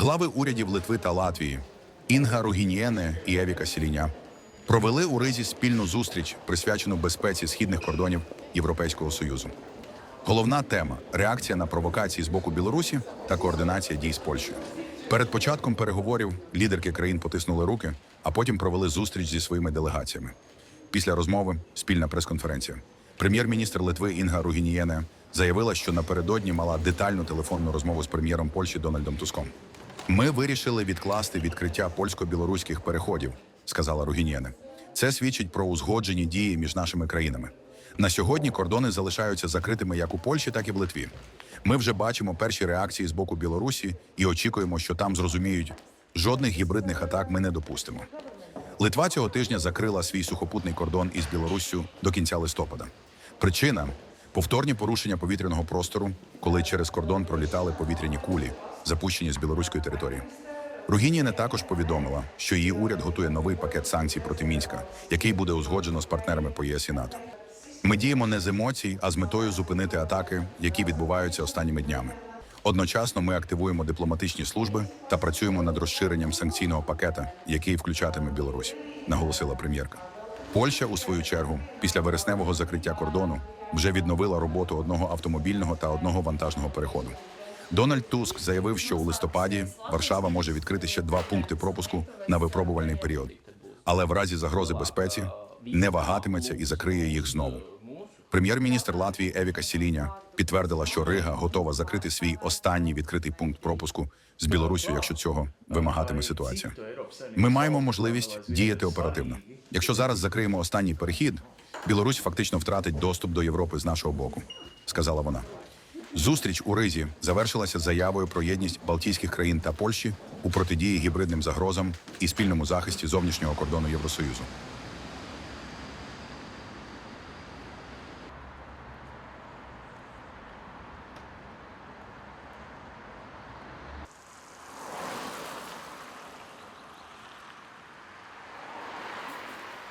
Глави урядів Литви та Латвії Інга Ругінієне і Евіка Сіліня провели у Ризі спільну зустріч, присвячену безпеці східних кордонів Європейського Союзу. Головна тема реакція на провокації з боку Білорусі та координація дій з Польщею. Перед початком переговорів лідерки країн потиснули руки, а потім провели зустріч зі своїми делегаціями. Після розмови спільна прес-конференція. Прем'єр-міністр Литви Інга Ругінієне заявила, що напередодні мала детальну телефонну розмову з прем'єром Польщі Дональдом Туском. Ми вирішили відкласти відкриття польсько-білоруських переходів, сказала Ругінієне. Це свідчить про узгоджені дії між нашими країнами. На сьогодні кордони залишаються закритими як у Польщі, так і в Литві. Ми вже бачимо перші реакції з боку Білорусі і очікуємо, що там зрозуміють, жодних гібридних атак ми не допустимо. Литва цього тижня закрила свій сухопутний кордон із Білоруссю до кінця листопада. Причина повторні порушення повітряного простору, коли через кордон пролітали повітряні кулі, запущені з білоруської території. Ругініна також повідомила, що її уряд готує новий пакет санкцій проти мінська, який буде узгоджено з партнерами по ЄС і НАТО. Ми діємо не з емоцій, а з метою зупинити атаки, які відбуваються останніми днями. Одночасно ми активуємо дипломатичні служби та працюємо над розширенням санкційного пакета, який включатиме Білорусь, наголосила прем'єрка. Польща, у свою чергу, після вересневого закриття кордону, вже відновила роботу одного автомобільного та одного вантажного переходу. Дональд Туск заявив, що у листопаді Варшава може відкрити ще два пункти пропуску на випробувальний період, але в разі загрози безпеці не вагатиметься і закриє їх знову. Прем'єр-міністр Латвії Евіка Сіліня підтвердила, що Рига готова закрити свій останній відкритий пункт пропуску з Білорусю, якщо цього вимагатиме ситуація. Ми маємо можливість діяти оперативно. Якщо зараз закриємо останній перехід, Білорусь фактично втратить доступ до Європи з нашого боку, сказала вона. Зустріч у Ризі завершилася заявою про єдність Балтійських країн та Польщі у протидії гібридним загрозам і спільному захисті зовнішнього кордону Євросоюзу.